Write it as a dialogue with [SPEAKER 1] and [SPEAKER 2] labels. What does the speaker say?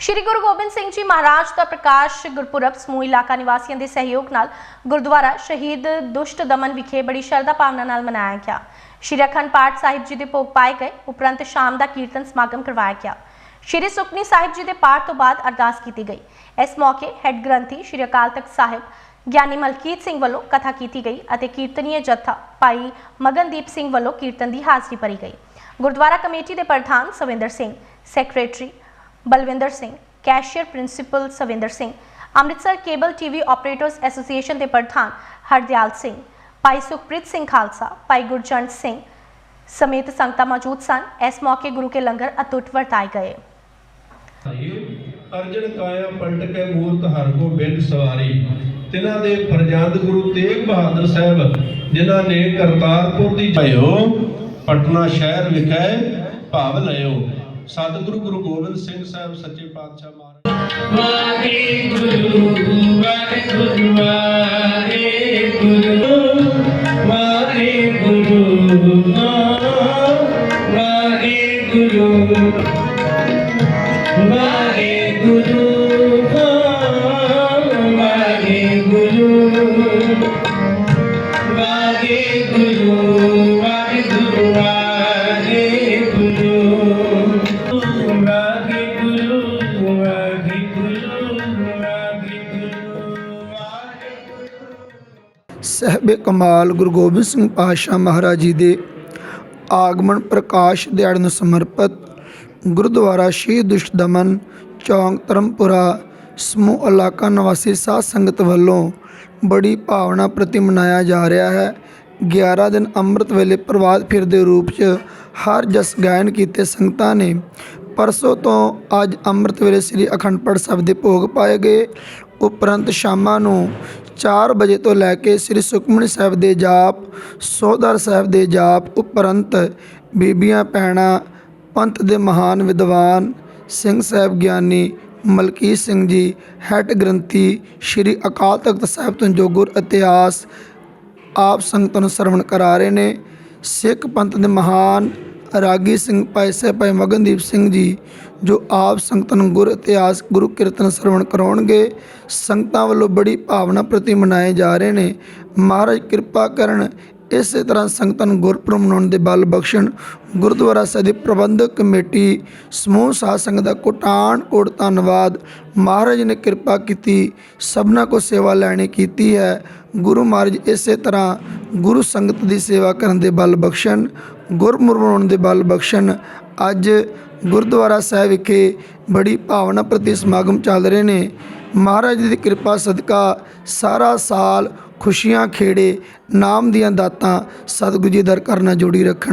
[SPEAKER 1] ਸ਼੍ਰੀ ਗੁਰੂ ਗੋਬਿੰਦ ਸਿੰਘ ਜੀ ਮਹਾਰਾਜ ਦਾ ਪ੍ਰਕਾਸ਼ ਗੁਰਪੁਰਬ ਸਮੂਹ ਇਲਾਕਾ ਨਿਵਾਸੀਆਂ ਦੇ ਸਹਿਯੋਗ ਨਾਲ ਗੁਰਦੁਆਰਾ ਸ਼ਹੀਦ ਦੁਸ਼ਟ ਦਮਨ ਵਿਖੇ ਬੜੀ ਸ਼ਰਧਾ ਭਾਵਨਾ ਨਾਲ ਮਨਾਇਆ ਗਿਆ। ਸ਼੍ਰੀ ਅਖੰਡ ਪਾਠ ਸਾਹਿਬ ਜੀ ਦੇ ਭੋਗ ਪਾਏ ਗਏ, ਉਪਰੰਤ ਸ਼ਾਮ ਦਾ ਕੀਰਤਨ ਸਮਾਗਮ ਕਰਵਾਇਆ ਗਿਆ। ਸ਼੍ਰੀ ਸੁਖਨੀ ਸਾਹਿਬ ਜੀ ਦੇ ਪਾਠ ਤੋਂ ਬਾਅਦ ਅਰਦਾਸ ਕੀਤੀ ਗਈ। ਇਸ ਮੌਕੇ ਹੈੱਡ ਗ੍ਰੰਥੀ ਸ਼੍ਰੀ ਅਕਾਲ ਤਖਤ ਸਾਹਿਬ, ਗਿਆਨੀ ਮਲਕੀਤ ਸਿੰਘ ਵੱਲੋਂ ਕਥਾ ਕੀਤੀ ਗਈ ਅਤੇ ਕੀਰਤਨੀਏ ਜੱਥਾ ਭਾਈ ਮਗਨਦੀਪ ਸਿੰਘ ਵੱਲੋਂ ਕੀਰਤਨ ਦੀ ਹਾਜ਼ਰੀ ਭਰੀ ਗਈ। ਗੁਰਦੁਆਰਾ ਕਮੇਟੀ ਦੇ ਪ੍ਰਧਾਨ Swinder Singh, secretary Balwinder Singh cashier principal Swinder Singh, Amritsar cable TV operators association ਦੇ ਪ੍ਰਧਾਨ ਹਰਦਿਆਲ ਸਿੰਘ, ਭਾਈ ਸੁਖਪ੍ਰੀਤ ਸਿੰਘ ਖਾਲਸਾ, ਭਾਈ ਗੁਰਜੰਟ ਸਿੰਘ ਸਮੇਤ ਸੰਗਤਾਂ ਮੌਜੂਦ ਸਨ। ਇਸ ਮੌਕੇ ਗੁਰੂ ਕੇ ਲੰਗਰ ਅਤੁੱਟ ਵਰਤਾਏ ਗਏ।
[SPEAKER 2] ਅਰਜਨ ਕਾਇਆ ਪਲਟ ਕੇ ਮੂਰਤ ਹਰ ਕੋ ਬਿੰਦ ਸਵਾਰੀ। ਤਿਨਾਂ ਦੇ ਫਰਜ਼ੰਦ ਗੁਰੂ ਤੇਗ ਬਹਾਦਰ ਸਾਹਿਬ, ਜਿਨ੍ਹਾਂ ਨੇ ਕਰਤਾਰਪੁਰ ਦੀ ਭਇਓ ਪਟਨਾ ਸ਼ਹਿਰ ਵਿਖੇ ਭਾਵ ਲਿਓ ਸਤਿਗੁਰੂ ਗੁਰੂ ਗੋਬਿੰਦ ਸਿੰਘ ਸਾਹਿਬ ਸੱਚੇ ਪਾਤਸ਼ਾਹ ਮਹਾਰਾਜ
[SPEAKER 3] ਵਾਹਿਗੁਰੂ ਵਾਹਿਗੁਰੂ ਵਾਹਿਗੁਰੂ ਵਾਹਿਗੁਰੂ ਵਾਹਿਗੁਰੂ ਵਾਹਿਗੁਰੂ ਵਾਹਿਗੁਰੂ
[SPEAKER 4] ਸਹਿਬੇ ਕਮਾਲ ਗੁਰੂ ਗੋਬਿੰਦ ਸਿੰਘ ਪਾਤਸ਼ਾਹ ਮਹਾਰਾਜ ਜੀ ਦੇ ਆਗਮਨ ਪ੍ਰਕਾਸ਼ ਦਿਹਾੜ ਨੂੰ ਸਮਰਪਿਤ ਗੁਰਦੁਆਰਾ ਸ਼੍ਰੀ ਦੁਸ਼ਟ ਦਮਨ ਚੌਂਕ ਧਰਮਪੁਰਾ ਸਮੂਹ ਇਲਾਕਾ ਨਿਵਾਸੀ ਸਾਧ ਸੰਗਤ ਵੱਲੋਂ ਬੜੀ ਭਾਵਨਾ ਪ੍ਰਤੀ ਮਨਾਇਆ ਜਾ ਰਿਹਾ ਹੈ। 11 ਦਿਨ ਅੰਮ੍ਰਿਤ ਵੇਲੇ ਪ੍ਰਵਾਦ ਫਿਰ ਦੇ ਰੂਪ 'ਚ ਹਰ ਜਸ ਗਾਇਨ ਕੀਤੇ ਸੰਗਤਾਂ ਨੇ ਪਰਸੋਂ ਤੋਂ ਅੱਜ ਅੰਮ੍ਰਿਤ ਵੇਲੇ ਸ੍ਰੀ ਅਖੰਡ ਪਾਠ ਸਾਹਿਬ ਦੇ ਭੋਗ ਪਾਏ ਗਏ। ਉਪਰੰਤ ਸ਼ਾਮਾਂ ਨੂੰ 4 ਵਜੇ ਤੋਂ ਲੈ ਕੇ ਸ੍ਰੀ ਸੁਖਮਨੀ ਸਾਹਿਬ ਦੇ ਜਾਪ ਸੋਦਰ ਸਾਹਿਬ ਦੇ ਜਾਪ ਉਪਰੰਤ ਬੀਬੀਆਂ, ਭੈਣਾਂ, ਪੰਥ ਦੇ ਮਹਾਨ ਵਿਦਵਾਨ ਸਿੰਘ ਸਾਹਿਬ ਗਿਆਨੀ ਮਲਕੀਤ ਸਿੰਘ ਜੀ, ਹੈੱਡ ਗ੍ਰੰਥੀ ਸ੍ਰੀ ਅਕਾਲ ਤਖਤ ਸਾਹਿਬ ਤੋਂ ਜੋ ਗੁਰ ਇਤਿਹਾਸ ਆਪ ਸੰਗਤਾਂ ਨੂੰ ਸਰਵਣ ਕਰਾ ਰਹੇ ਨੇ, ਸਿੱਖ ਪੰਥ ਦੇ ਮਹਾਨ ਰਾਗੀ ਸਿੰਘ ਭਾਈ ਸਾਹਿਬ ਭਾਈ ਮਗਨਦੀਪ ਸਿੰਘ ਜੀ, ਜੋ ਆਪ ਸੰਗਤਾਂ ਨੂੰ ਗੁਰ ਇਤਿਹਾਸ, ਗੁਰੂ ਕੀਰਤਨ ਸਰਵਣ ਕਰਾਉਣਗੇ, ਸੰਗਤਾਂ ਵੱਲੋਂ ਬੜੀ ਭਾਵਨਾ ਪ੍ਰਤੀ ਮਨਾਏ ਜਾ ਰਹੇ ਨੇ। ਮਹਾਰਾਜ ਕਿਰਪਾ ਕਰਨ, ਇਸੇ ਤਰ੍ਹਾਂ ਸੰਗਤਾਂ ਨੂੰ ਗੁਰਪੁਰਬ ਮਨਾਉਣ ਦੇ ਬਲ ਬਖਸ਼ਣ। ਗੁਰਦੁਆਰਾ ਸਾਹਿਬ ਦੀ ਪ੍ਰਬੰਧਕ ਕਮੇਟੀ, ਸਮੂਹ ਸਾਧ ਸੰਗਤ ਦਾ ਕੋਟਾਨ ਕੋਟ ਧੰਨਵਾਦ। ਮਹਾਰਾਜ ਨੇ ਕਿਰਪਾ ਕੀਤੀ, ਸਭਨਾ ਕੋ ਸੇਵਾ ਲੈਣੀ ਕੀਤੀ ਹੈ। ਗੁਰੂ ਮਹਾਰਾਜ ਇਸੇ ਤਰ੍ਹਾਂ ਗੁਰੂ ਸੰਗਤ ਦੀ ਸੇਵਾ ਕਰਨ ਦੇ ਬਲ ਬਖਸ਼ਣ। ਗੁਰਮੁਰਬ ਦੇ ਬਲ ਬਖਸ਼ਣ। ਅੱਜ ਗੁਰਦੁਆਰਾ ਸਾਹਿਬ ਵਿਖੇ ਬੜੀ ਭਾਵਨਾ ਪ੍ਰਤੀ ਸਮਾਗਮ ਚੱਲ ਰਹੇ ਨੇ। ਮਹਾਰਾਜ ਦੀ ਕਿਰਪਾ, ਸਦਕਾ ਸਾਰਾ ਸਾਲ ਖੁਸ਼ੀਆਂ ਖੇੜੇ ਨਾਮ ਦੀਆਂ ਦਾਤਾਂ ਸਤਿਗੁਰੂ ਜੀ ਦਰ ਕਰਨਾ ਜੋੜੀ ਰੱਖਣ।